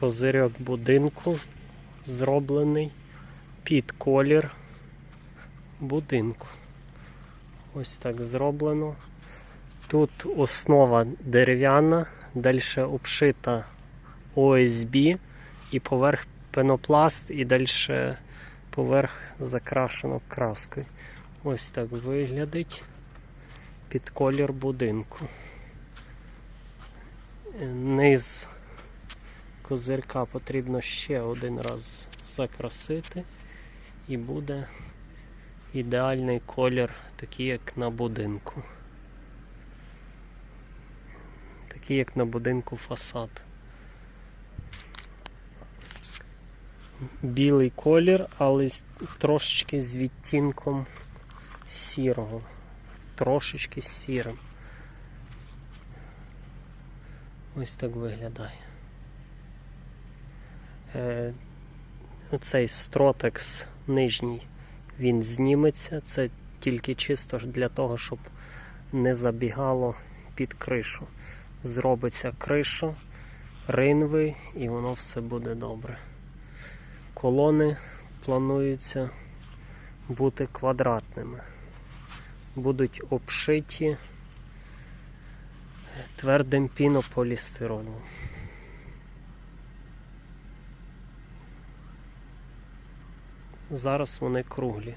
Козирьок будинку зроблений під колір будинку. Ось так зроблено. Тут основа дерев'яна, далі обшита ОСБ і поверх пенопласт, і далі поверх закрашено краскою. Ось так виглядить під колір будинку. Низ козирка потрібно ще один раз закрасити, і буде ідеальний колір, такий як на будинку. Такий як на будинку фасад. Білий колір, але трошечки з відтінком сірого. Трошечки сірим. Ось так виглядає. Е, оцей стротекс нижній він зніметься. Це тільки чисто для того, щоб не забігало під кришу. Зробиться криша, ринви, і воно все буде добре. Колони плануються бути квадратними. Будуть обшиті твердим пінополістиролом. Зараз вони круглі.